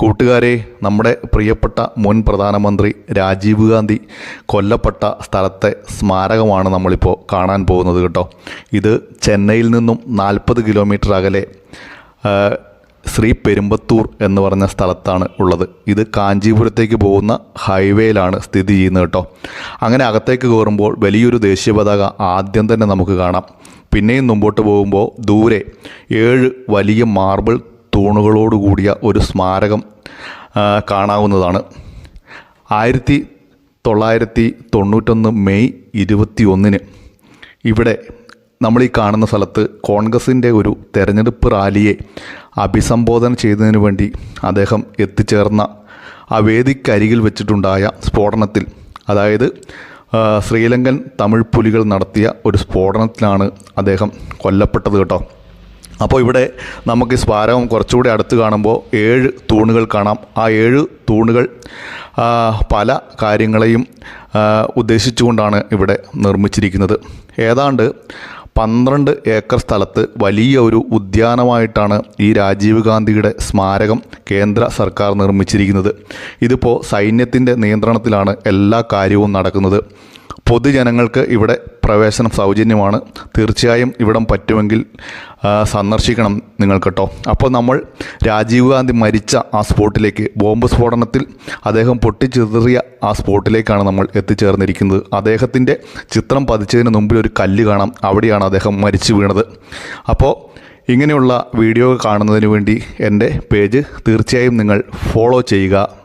കൂട്ടുകാരെ നമ്മുടെ പ്രിയപ്പെട്ട മുൻ പ്രധാനമന്ത്രി രാജീവ് ഗാന്ധി കൊല്ലപ്പെട്ട സ്ഥലത്തെ സ്മാരകമാണ് നമ്മളിപ്പോൾ കാണാൻ പോകുന്നത് കേട്ടോ. ഇത് ചെന്നൈയിൽ നിന്നും നാൽപ്പത് കിലോമീറ്റർ അകലെ ശ്രീ പെരുമ്പത്തൂർ എന്ന് പറഞ്ഞ സ്ഥലത്താണ് ഉള്ളത്. ഇത് കാഞ്ചീപുരത്തേക്ക് പോകുന്ന ഹൈവേയിലാണ് സ്ഥിതി ചെയ്യുന്നത് കേട്ടോ. അങ്ങനെ അകത്തേക്ക് കയറുമ്പോൾ വലിയൊരു ദേശീയ പതാക ആദ്യം തന്നെ നമുക്ക് കാണാം. പിന്നെയും മുമ്പോട്ട് പോകുമ്പോൾ ദൂരെ ഏഴ് വലിയ മാർബിൾ തൂണുകളോട് കൂടിയ ഒരു സ്മാരകം കാണാവുന്നതാണ്. ആയിരത്തി തൊള്ളായിരത്തി തൊണ്ണൂറ്റൊന്ന് മെയ് ഇരുപത്തി ഒന്നിന് ഇവിടെ നമ്മൾ ഈ കാണുന്ന സ്ഥലത്ത് കോൺഗ്രസിന്റെ ഒരു തെരഞ്ഞെടുപ്പ് റാലിയെ അഭിസംബോധന ചെയ്തതിനു വേണ്ടി അദ്ദേഹം എത്തിച്ചേർന്ന ആ വേദിക്കരികിൽ വെച്ചിട്ടുണ്ടായ സ്ഫോടനത്തിൽ അതായത് ശ്രീലങ്കൻ തമിഴ് പുലികൾ നടത്തിയ ഒരു സ്ഫോടനത്തിലാണ് അദ്ദേഹം കൊല്ലപ്പെട്ടത് കേട്ടോ. അപ്പോൾ ഇവിടെ നമുക്ക് ഈ സ്മാരകം കുറച്ചുകൂടി അടുത്ത് കാണുമ്പോൾ ഏഴ് തൂണുകൾ കാണാം. ആ ഏഴ് തൂണുകൾ പല കാര്യങ്ങളെയും ഉദ്ദേശിച്ചുകൊണ്ടാണ് ഇവിടെ നിർമ്മിച്ചിരിക്കുന്നത്. ഏതാണ്ട് പന്ത്രണ്ട് ഏക്കർ സ്ഥലത്ത് വലിയ ഒരു ഉദ്യാനമായിട്ടാണ് ഈ രാജീവ് ഗാന്ധിയുടെ സ്മാരകം കേന്ദ്ര സർക്കാർ നിർമ്മിച്ചിരിക്കുന്നത്. ഇതിപ്പോൾ സൈന്യത്തിന്റെ നിയന്ത്രണത്തിലാണ് എല്ലാ കാര്യവും നടക്കുന്നത്. പൊതുജനങ്ങൾക്ക് ഇവിടെ പ്രവേശനം സൗജന്യമാണ്. തീർച്ചയായും ഇവിടം പറ്റുമെങ്കിൽ സന്ദർശിക്കണം നിങ്ങൾ കേട്ടോ അപ്പോൾ നമ്മൾ രാജീവ് ഗാന്ധി മരിച്ച ആ സ്പോട്ടിലേക്ക് ബോംബ് സ്ഫോടനത്തിൽ അദ്ദേഹം പൊട്ടിച്ചെറിയ ആ സ്പോട്ടിലേക്കാണ് നമ്മൾ എത്തിച്ചേർന്നിരിക്കുന്നത്. അദ്ദേഹത്തിന്റെ ചിത്രം പതിച്ചതിന് മുമ്പിൽ ഒരു കല്ല് കാണാം. അവിടെയാണ് അദ്ദേഹം മരിച്ചു വീണത്. അപ്പോൾ ഇങ്ങനെയുള്ള വീഡിയോ കാണുന്നതിന് വേണ്ടി എന്റെ പേജ് തീർച്ചയായും നിങ്ങൾ ഫോളോ ചെയ്യുക.